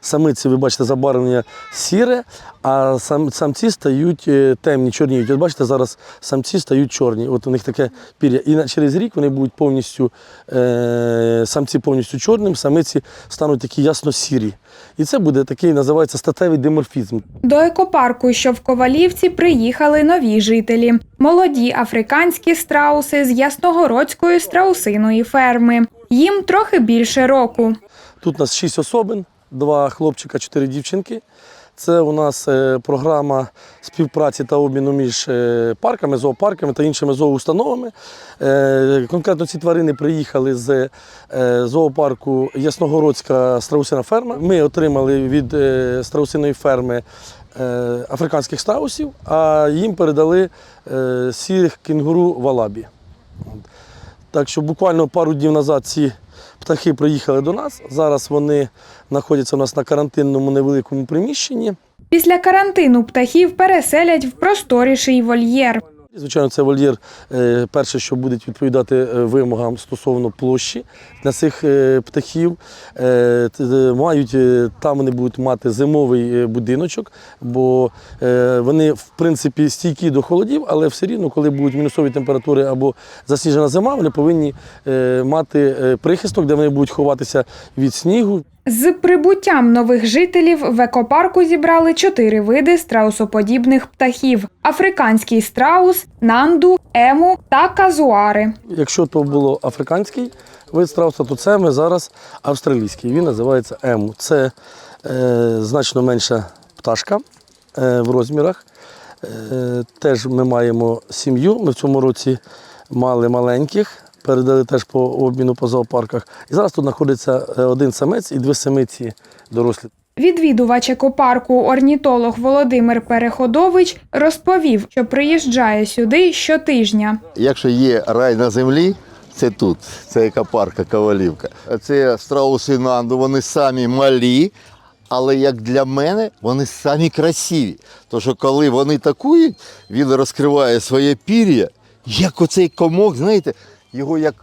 самиці, ви бачите, забарвлення сіре, а сам, самці стають е, темні, чорніють. От бачите, зараз самці стають чорні. От у них таке пір'я. І через рік вони будуть повністю, е, самці повністю чорним, самиці стануть такі ясно-сірі. І це буде такий, називається статевий диморфізм. До екопарку, що в Ковалівці, приїхали нові жителі. Молоді африканські страуси з Ясногородської страусиної ферми. Їм трохи більше року. Тут у нас шість особин, два хлопчика, чотири дівчинки. Це у нас е, програма співпраці та обміну між е, парками, зоопарками та іншими зооустановами. Е, Конкретно ці тварини приїхали з зоопарку Ясногородська страусина ферма. Ми отримали від страусиної ферми африканських страусів, а їм передали сірих кінгуру валабі. Так що буквально пару днів назад ці птахи приїхали до нас. Зараз вони знаходяться у нас на карантинному невеликому приміщенні. Після карантину птахів переселять в просторіший вольєр. Звичайно, це вольєр е, перше, що буде відповідати е, вимогам стосовно площі для цих е, птахів. Мають там вони будуть мати зимовий будиночок, бо вони в принципі стійкі до холодів, але все рівно, коли будуть мінусові температури або засніжена зима, вони повинні мати прихисток, де вони будуть ховатися від снігу. З прибуттям нових жителів в екопарку зібрали чотири види страусоподібних птахів: африканський страус, нанду, ему та казуари. Якщо то було африканський вид страуса, то це ми зараз австралійський. Він називається ему. Це е, значно менша пташка е, в розмірах. Е, теж ми маємо сім'ю. Ми в цьому році мали маленьких, передали теж по обміну по зоопарках. І зараз тут знаходиться е, один самець і дві самиці дорослі. Відвідувач екопарку орнітолог Володимир Переходович розповів, що приїжджає сюди щотижня. Якщо є рай на землі, це тут, це екопарка Ковалівка. Це страуси Нанду, вони самі малі, але як для мене, вони самі красиві. Тому що коли вони такують, він розкриває своє пір'я, як оцей комок, знаєте, його як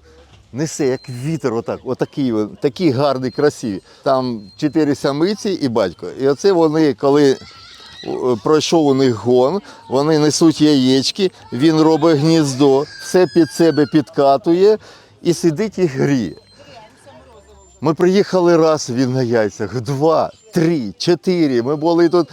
несе, як вітер, отак, отакі, він, такі гарні, красиві. Там чотири самиці і батько. І оце вони, коли е, пройшов у них гон, вони несуть яєчки, він робить гніздо, все під себе підкатує і сидить і гріє. Ми приїхали раз, він на яйцях, два, три, чотири. Ми були тут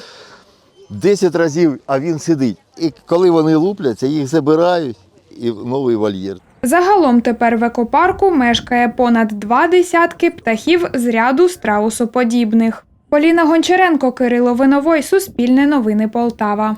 10 разів, а він сидить. І коли вони лупляться, їх забирають і новий вольєр. Загалом тепер в екопарку мешкає понад два десятки птахів з ряду страусоподібних. Поліна Гончаренко, Кирило Виновой, Суспільне новини Полтава.